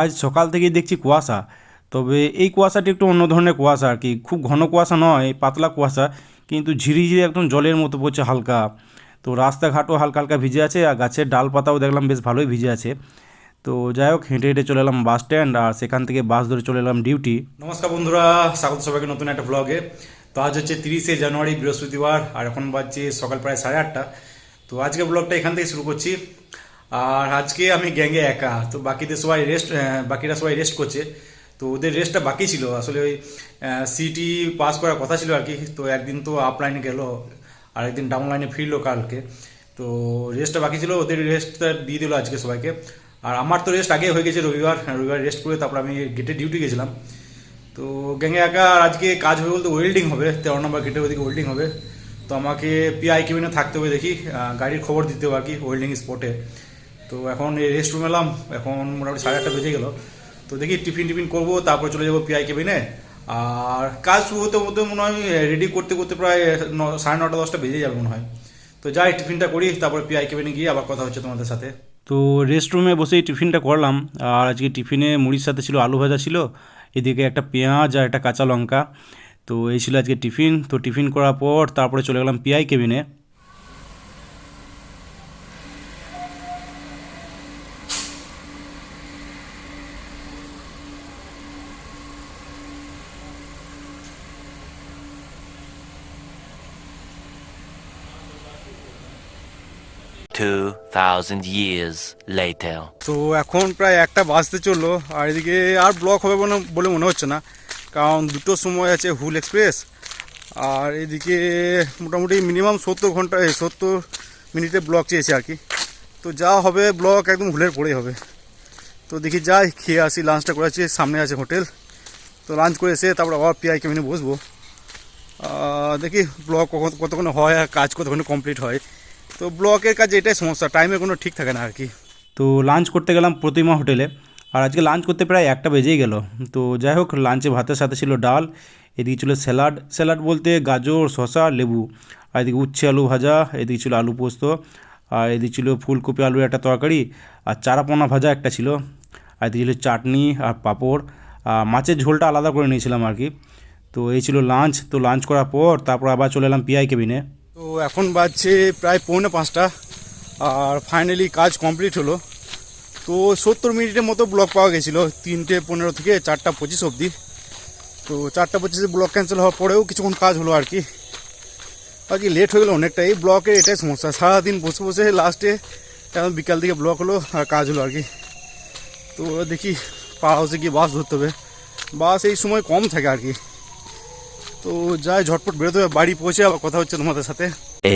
আজ সকাল থেকেই দেখছি কুয়াশা। তবে এই কুয়াশাটি একটু অন্য ধরনের কুয়াশা আর কি। খুব ঘন কুয়াশা নয়, পাতলা কুয়াশা, কিন্তু ঝিরিঝিরি একদম জলের মতো পড়ছে হালকা। তো রাস্তাঘাটও হালকা হালকা ভিজে আছে আর গাছের ডালপাতাও দেখলাম বেশ ভালোই ভিজে আছে। তো যাই হোক, হেঁটে হেঁটে চলে এলাম বাস স্ট্যান্ড আর সেখান থেকে বাস ধরে চলে এলাম ডিউটি। নমস্কার বন্ধুরা, স্বাগত সবাইকে নতুন একটা ব্লগে তো আজ হচ্ছে তিরিশে জানুয়ারি, বৃহস্পতিবার আর এখন বাজছে সকাল প্রায় সাড়ে আটটা। তো আজকে ব্লগটা এখান থেকে শুরু করছি। আর আজকে আমি গ্যাংয়ে একা, তো বাকিদের সবাই রেস্ট বাকিরা সবাই রেস্ট করছে। তো ওদের রেস্টটা বাকি ছিল, আসলে ওই সিটি পাস করার কথা ছিল আর কি, তো একদিন তো আপ লাইনে গেল আর একদিন ডাউন লাইনে ফিরলো কালকে। তো রেস্টটা বাকি ছিল, ওদের রেস্টটা দিয়ে দিল আজকে সবাইকে। আর আমার তো রেস্ট আগে হয়ে গেছে রবিবার রবিবার রেস্ট করে তারপর আমি গেটে ডিউটি গেছিলাম। তো গ্যাংয়ে একা, আর আজকে কাজ হবে বলতে ওয়েল্ডিং হবে, তেরো নম্বর গেটের ওদিকে ওয়েল্ডিং হবে। তো আমাকে পিআই কেবিনে থাকতে হবে দেখি গাড়ির খবর দিতে হবে আর কি ওয়েল্ডিং স্পটে তো এখন রেস্ট রুম এলাম, এখন মোটামুটি সাড়ে আটটা বেজে গেল। তো দেখি টিফিন টিফিন করব, তারপর চলে যাব পিআই কেবিনে আর কাজ শুরু হতে হতে মনে হয় রেডি করতে করতে প্রায় সাড়ে নটা দশটা বেজে যাবে মনে হয়। তো যাই, টিফিনটা করি, তারপরে পিআই কেবিনে গিয়ে আবার কথা হচ্ছে তোমাদের সাথে। তো রেস্ট রুমে বসেই টিফিনটা করলাম। আর আজকে টিফিনে মুড়ির সাথে ছিল আলু ভাজা ছিল, এদিকে একটা পেঁয়াজ আর একটা কাঁচা লঙ্কা। তো এই ছিল আজকে টিফিন। তো টিফিন করার পর তারপরে চলে গেলাম পিআই কেবিনে Two thousand years later. তো এখন প্রায় একটা বাজতে চলল, আর এদিকে আর ব্লক হবে বলে মনে হচ্ছে না, কারণ দুটো সময় আছে হুল এক্সপ্রেস আর এদিকে মোটামুটি মিনিমাম সত্তর ঘণ্টা সত্তর মিনিটে ব্লক চেয়েছে আর কি। তো যা হবে ব্লক একদম হুলের পরেই হবে। তো দেখি যাই, খেয়ে আসি লাঞ্চটা করে আছি সামনে আছে হোটেল। তো লাঞ্চ করে এসে তারপর আবার পিআই কেমিনে বসবো। দেখি ব্লক কখন কতক্ষণ হয় আর কাজ কতক্ষণে কমপ্লিট হয়। তো ব্লকের কাজ এটাই সমস্যা টাইমে কোনো ঠিক থাকে না আর কি। তো লাঞ্চ করতে গেলাম প্রতিমা হোটেলে আর আজকে লাঞ্চ করতে প্রায় একটা বেজেই গেল। তো যাই হোক লাঞ্চে ভাতের সাথে ছিল ডাল, এদিকে ছিল স্যালাড স্যালাড বলতে গাজর, শসা, লেবু। আর এদিকে উচ্ছে আলু ভাজা, এদিকে ছিল আলু পোস্ত। আর এদিকে ছিল ফুলকপি আলুর একটা তরকারি। আর চারাপোনা ভাজা একটা ছিল। আর এদিকে ছিল চাটনি আর পাঁপড়। আর মাছের ঝোলটা আলাদা করে নিয়েছিলাম আর কি। তো এই ছিল লাঞ্চ তো লাঞ্চ করার পর তারপর আবার চলে এলাম পিআই কেবিনে তো এখন বাজছে প্রায় পৌনে পাঁচটা, আর ফাইনালি কাজ কমপ্লিট হলো। তো সত্তর মিনিটের মতো ব্লক পাওয়া গেছিল, তিনটে পনেরো থেকে চারটা পঁচিশ অবধি। তো চারটা পঁচিশে ব্লক ক্যান্সেল হওয়ার পরেও কিছুক্ষণ কাজ হলো আর কি। আর কি লেট হয়ে গেলো অনেকটা, এই ব্লকের এটাই সমস্যা। সারাদিন বসে বসে লাস্টে এখন বিকাল দিকে ব্লক হলো আর কাজ হলো আর কি। তো দেখি পাওয়ার হাউসে গিয়ে বাস ধরতে হবে। বাস এই সময় কম থাকে আর কি। তো যাই ঝটপট বেরোতে হবে বাড়ি পৌঁছে আবার কথা হচ্ছে তোমাদের সাথে।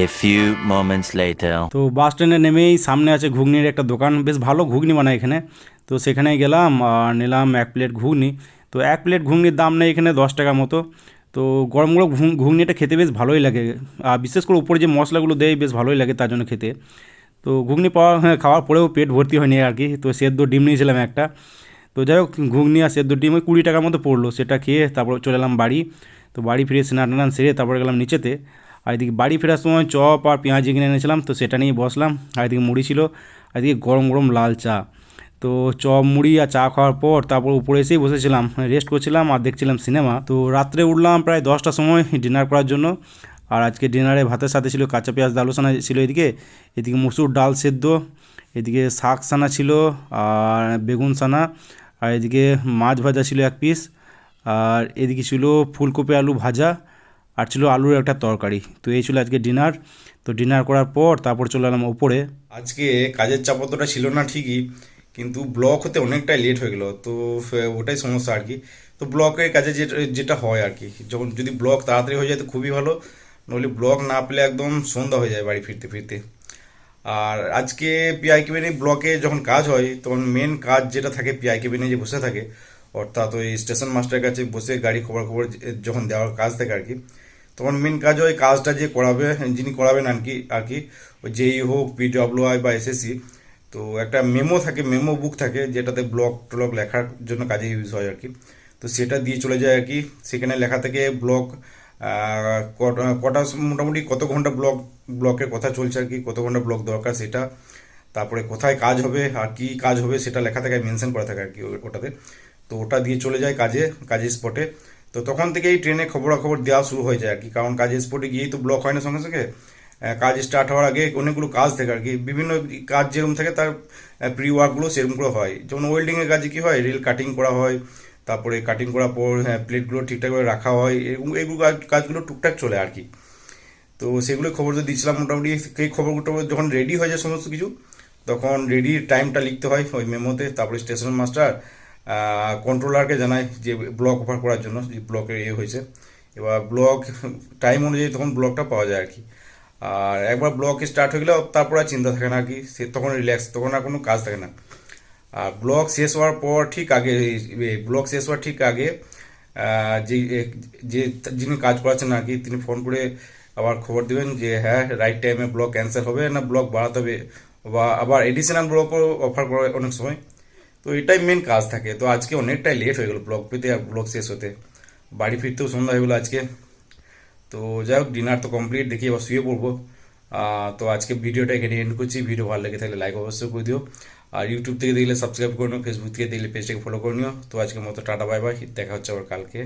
A few moments later. তো বাস স্ট্যান্ডে নেমেই সামনে আছে ঘুগনির একটা দোকান বেশ ভালো ঘুগনি বানায় এখানে। তো সেখানে গেলাম আর নিলাম এক প্লেট ঘুগনি। তো এক প্লেট ঘুগনির দাম নেই এখানে দশ টাকা মতো। তো গরম গরম ঘুগনিটা খেতে বেশ ভালোই লাগে। আর বিশেষ করে উপরে যে মশলাগুলো দেয় বেশ ভালোই লাগে তার জন্য খেতে। তো ঘুগনি পাওয়া হ্যাঁ খাওয়ার পরেও পেট ভর্তি হয়নি আর কি। তো সেদ্ধ ডিম নিয়েছিলাম একটা। তো যাই হোক ঘুগনি আর সেদ্ধ ডিম ওই কুড়ি টাকার মতো পড়ল সেটা খেয়ে তারপর চলে এলাম বাড়ি। তো বাড়ি ফিরে স্নান টান সেরে তারপরে গেলাম নিচেতে। আর এদিকে বাড়ি ফেরার সময় চপ আর পেঁয়াজি কিনে এনেছিলাম, তো সেটা নিয়ে বসলাম। আর এদিকে মুড়ি ছিল, আর এদিকে গরম গরম লাল চা। তো চপ, মুড়ি আর চা খাওয়ার পর তারপর উপরে এসেই বসেছিলাম রেস্ট করছিলাম আর দেখছিলাম সিনেমা তো রাত্রে উঠলাম প্রায় দশটার সময় ডিনার করার জন্য। আর আজকে ডিনারে ভাতের সাথে ছিল কাঁচা পেঁয়াজ ডালু সানা ছিল এদিকে। এদিকে মুসুর ডাল সেদ্ধ, এদিকে শাক সানা ছিল আর বেগুন সানা আর এদিকে মাছ ভাজা ছিল এক পিস আর এদিকে ছিল ফুলকপি আলু ভাজা আর ছিল আলুর একটা তরকারি। তো এই ছিল আজকে ডিনার। তো ডিনার করার পর তারপর চলে এলাম ওপরে। আজকে কাজের চাপ অতটা ছিল না ঠিকই, কিন্তু ব্লক হতে অনেকটাই লেট হয়ে গেলো। তো ওটাই সমস্যা আর কি। তো ব্লকের কাজে যেটা যেটা হয় আর কি। যখন যদি ব্লক তাড়াতাড়ি হয়ে যায় তো খুবই ভালো, নইলে ব্লক না পেলে একদম সন্ধ্যা হয়ে যায় বাড়ি ফিরতে ফিরতে। আর আজকে পিআই কেবিনে ব্লকে যখন কাজ হয়, তখন মেন কাজ যেটা থাকে পিআই কেবিনে যে বসে থাকে অর্থাৎ ওই স্টেশন মাস্টারের কাছে বসে গাড়ি খবর খবর যখন দেওয়ার কাজ থাকে আর কি, তখন মেন কাজ হয় কাজটা যে করাবে, যিনি করাবেন আর কি আর কি, ওই যেই হোক পিডব্লিউআই বা এসএসসি তো একটা মেমো থাকে মেমো বুক থাকে, যেটাতে ব্লক টলক লেখার জন্য কাজে ইউজ হয় আর কি। তো সেটা দিয়ে চলে যায় আর কি। সেখানে লেখা থেকে ব্লক কটা মোটামুটি কত ঘণ্টা ব্লক ব্লকের কথা চলছে আর কি, কত ঘণ্টা ব্লক দরকার সেটা, তারপরে কোথায় কাজ হবে আর কি কাজ হবে সেটা লেখা থাকে মেনশন করা থাকে আর কি ওটাতে। তো ওটা দিয়ে চলে যায় কাজে, কাজের স্পটে তো তখন থেকেই ট্রেনে খবরাখবর দেওয়া শুরু হয়ে যায় আর কি। কারণ কাজের স্পটে গিয়েই তো ব্লক হয় না সঙ্গে সঙ্গে। কাজ স্টার্ট হওয়ার আগে অনেকগুলো কাজ থাকে আর কি। বিভিন্ন কাজ যেরকম থাকে তার প্রি ওয়ার্কগুলো সেরকম করে হয়। যেমন ওয়েল্ডিংয়ের কাজে কি হয়? রেল কাটিং করা হয়। তারপরে কাটিং করার পর হ্যাঁ প্লেটগুলো ঠিকঠাক করে রাখা হয়। এরকম এইগুলো কাজগুলো টুকটাক চলে আর কি। তো সেগুলো খবর তো দিচ্ছিলাম মোটামুটি। সেই খবরগুলো যখন রেডি হয়ে যায় সমস্ত কিছু, তখন রেডি টাইমটা লিখতে হয় ওই মেমোতে তারপরে স্টেশন মাস্টার কন্ট্রোলারকে জানায় যে ব্লক অফার করার জন্য, যে ব্লকের ইয়ে হয়েছে। এবার ব্লক টাইম অনুযায়ী তখন ব্লকটা পাওয়া যায় আর কি। আর একবার ব্লক স্টার্ট হয়ে গেলে তারপর আর চিন্তা থাকে না আর কি। সে তখন রিল্যাক্স তখন আর কোনো কাজ থাকে না। আর ব্লক শেষ হওয়ার পর ঠিক আগে ব্লক শেষ হওয়ার ঠিক আগে যে যে যিনি কাজ করাচ্ছেন আর কি, তিনি ফোন করে আবার খবর দেবেন যে হ্যাঁ রাইট টাইমে ব্লক ক্যান্সেল হবে না ব্লক বাড়াতে হবে। বা আবার এডিশনাল ব্লকও অফার করে অনেক সময়। তো এটাই মেন কাজ থাকে। তো আজকে অনেকটাই লেট হয়ে গেলো ব্লগ পেতে আর ব্লগ শেষ হতে। বাড়ি ফিরতেও সন্ধ্যা হয়ে গেলো আজকে। তো যাই হোক ডিনার তো কমপ্লিট দেখি এবার শুয়ে পড়ব। তো আজকে ভিডিওটা এখানে এন্ড করছি। ভিডিও ভালো লেগে থাকলে লাইক অবশ্যই করে দিও। আর ইউটিউব থেকে দেখলে সাবস্ক্রাইব করে নিও ফেসবুক থেকে দেখলে পেজটাকে ফলো করে নিও। তো আজকে মতো টাটা বাই বাই দেখা হচ্ছে আবার কালকে।